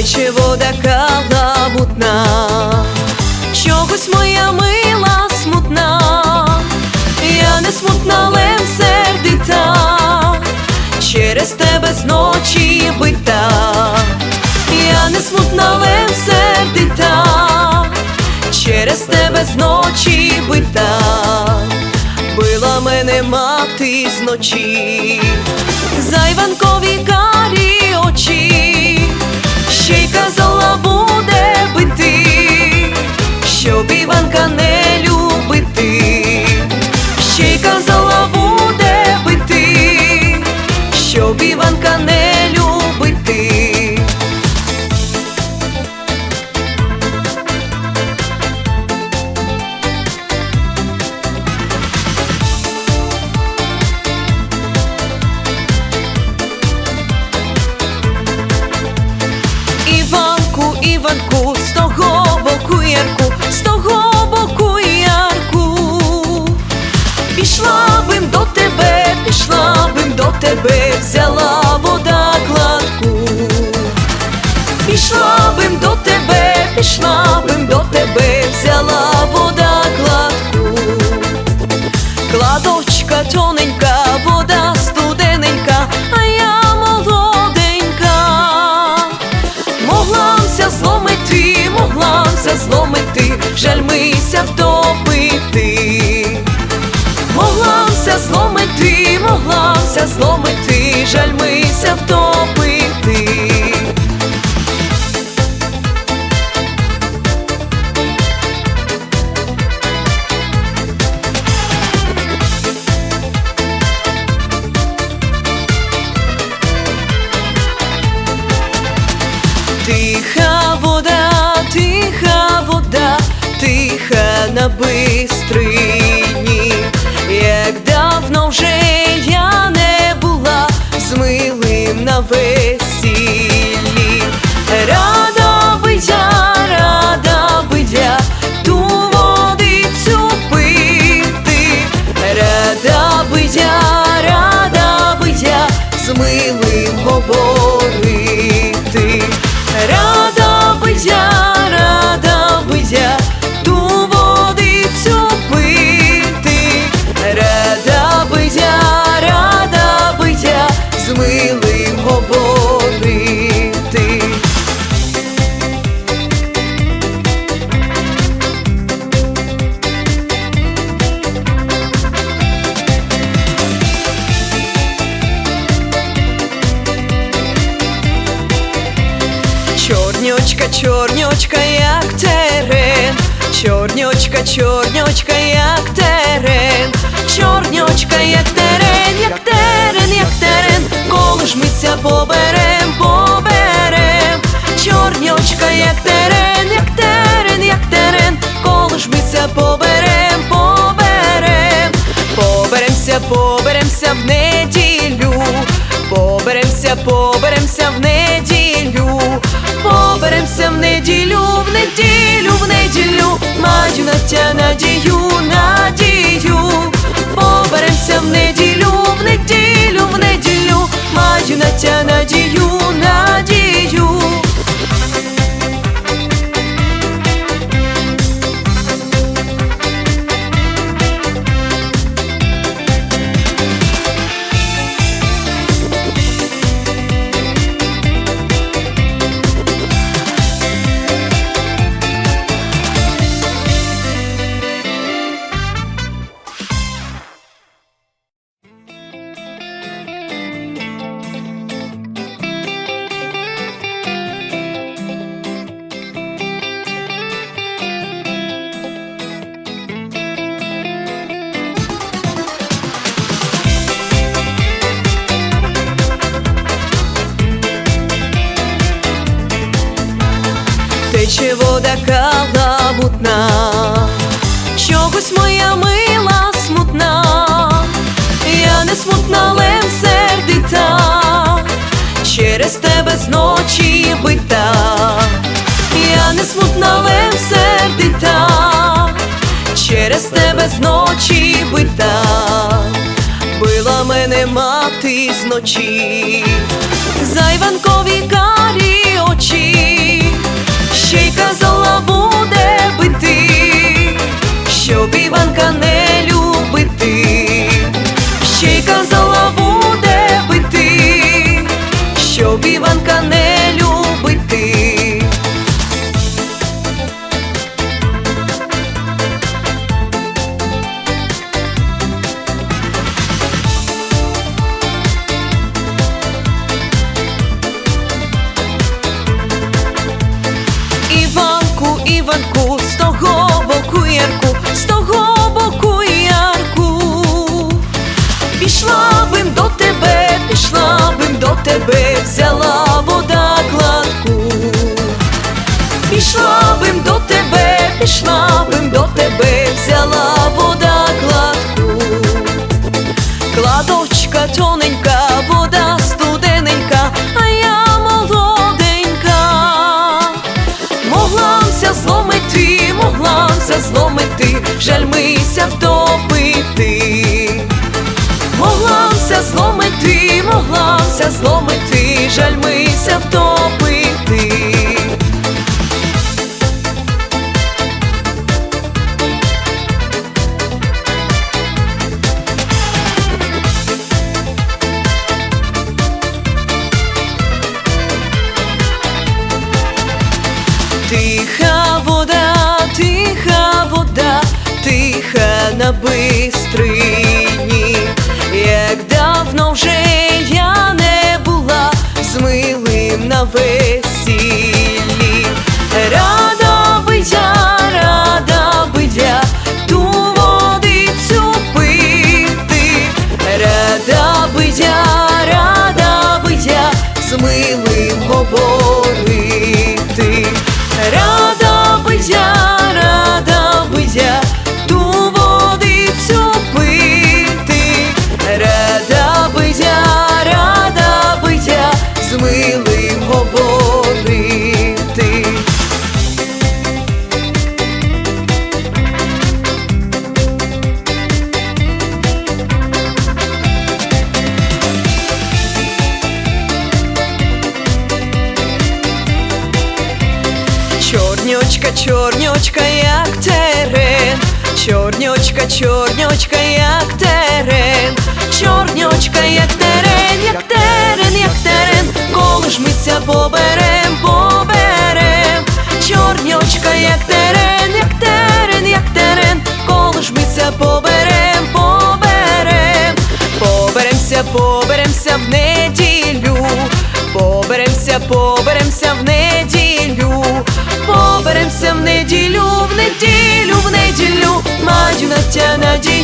тече вода каламутна, чогось моя мила смутна, я не смутна, лем сердита, через тебе зночі бита, я не смутна, лем сердита, через тебе зночі бита, била мене мати зночі, зайванкові карі тебе, взяла вода кладку. Пішла бим до тебе, пішла бим до тебе, взяла вода кладку. Кладочка тоненька, вода студененька, а я молоденька. Моглася зломити, моглася зломити, жаль мися зломити, моглася зломити, жаль мися втопити. Тиха вода, тиха вода, тиха на бистрині, як давно вже на весіллі. Чорнючка, як терен, чорнючка, чорнючка, як терен, чорнючка, як терен, як терен, як терен, коли ж мися поберем, поберем, чорнючка, як терен, як терен, як терен, коли ж мися поберем, поберем, поберемся, поберемся в неділю, поберемся, поберемся в неділю, поберемся в неділю, в неділю, в неділю, маю на тя надію, тече вода каламутна, чогось моя мила смутна, я не смутна, лем сердита, через тебе зночі бита, я не смутна, лем сердита, через тебе зночі бита, била мене мати зночі, зайванкові карі очі, 歌颂 тебе, взяла вода кладку. Пішла бим до тебе, пішла бим до тебе, взяла вода кладку. Кладочка тоненька, вода студененька, а я молоденька. могла Могламся зломити, могла могламся зломити, жальмися втопити. Зломити, могламся зломити, жальмися втопити. Тиха вода, тиха вода, тиха на бистрині, як давно вже милим на весіллі. Рада би я, рада би я ту водицю пити, рада би я, рада би я з Чорнючка, чорнючка, як терен, чорнючка, чорнючка, як терен, чорнючка, як терен, як терен, як терен, коли ж мися поберем, поберем, чорнючка, як терен, як терен, як терен, коли ж мися поберем, поберем, поберемся, поберемся в неділю, поберемся, поберемся в неділю, поберемся в неділю, в неділю, в неділю, маю на тя надію.